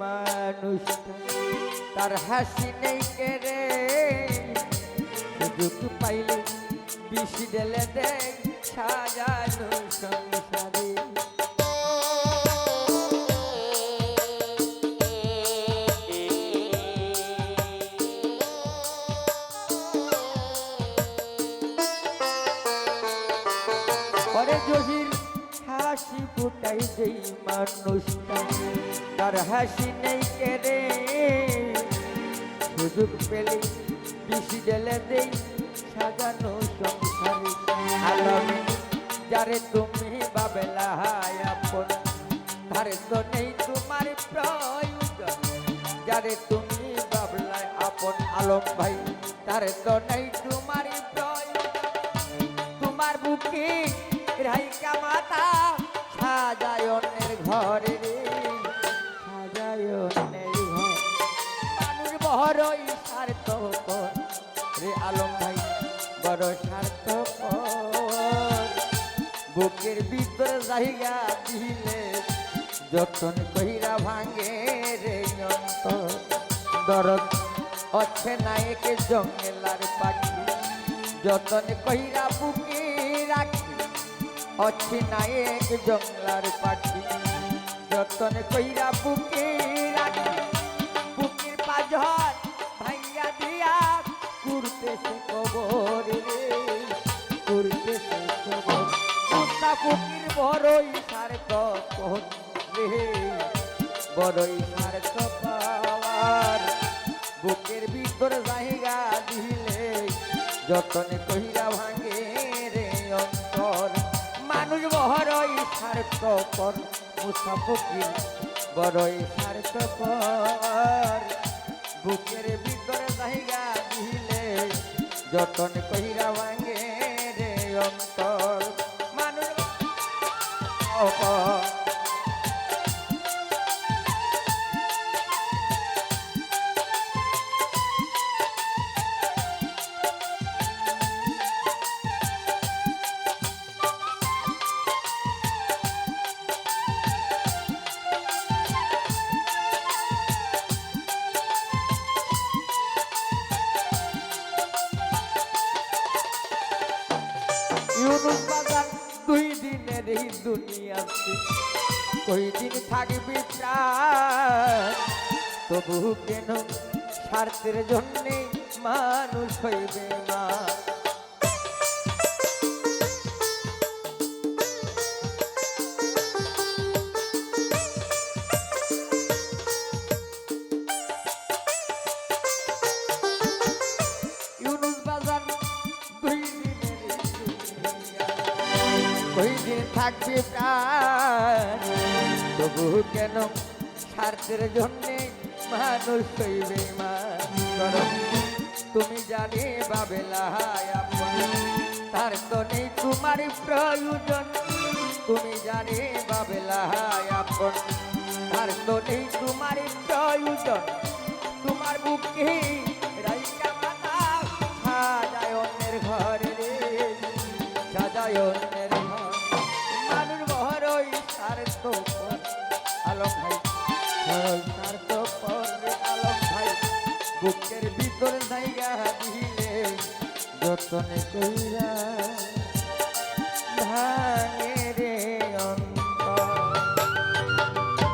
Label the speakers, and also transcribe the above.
Speaker 1: মানুষটা তার হাসি নেই কেড়ে সুযোগ পাইলে বিষ ঢেলে দেয় সাজানো সংসারে। পরে হাসি ফুটাই যেই মানুষটা, তার হাসি নেই কেড়ে। সুযোগ পেলে বিশি ঢেলে দেই সাজানো সংসারে। আলমে যারে তুমি বাবেলা আপন, তারে তো নেই তোমার প্রয়োজন। যারে তুমি বাবলায় আপন আলম ভাই, তারে তো নেই তোমার প্রয়োজন। তোমার বুকে রাইকা মাতা ঘরে রে, সাজায়নের ঘর। মানুষ বড়ই স্বার্থ রে আলম ভাই, বড় স্বার্থ বুকের ভিতর জায়গা দিলে যতন কইরা ভাঙে রে অন্তর। দরদ অচ্ছে নায়কে জঙ্গলার পাখি, যতন কইরা বুকে রাখি অচ্ছে নায়ক জঙ্গলার পাখি। যতন কইরা বুকে রাখি বুকের পাঝর ভাইয়া দিয়া কুরতেছে কবর রে কুরতেছে কবর মুস্তা বুকের বড়ই সার কবর রে, বড়ই সার কপার বুকের ভিতর জায়গা দিলে যতন কহিরা ভাঙে বড়ই সার কপর মুসা ফকির বড়ই কপর বুকের ভিতরে জায়গা দিলে যতন কহিরা ভাঙে রে অন্তর। ইউনুস বাজার, দুই দিনের এই দুনিয়াতে। কই দিন থাকবি প্রাণ তবু কেন স্বার্থের জন্যে মানুষ হইবে মা থাকবে তবু কেন স্বার্থের জন্যে মানুষ হইবে মান তুমি জানি বাবেলায় তার তো নেই তোমার প্রয়োজন। তুমি জানি বাবেলায় তার তো নেই তোমার প্রয়োজন। তোমার বুকে রাইকা মাতা সাজায় অন্যের ঘরে। সরল স্বার্থ পরে আলম ভাই বুকের ভিতর জায়গা দিলে যতনে কইরা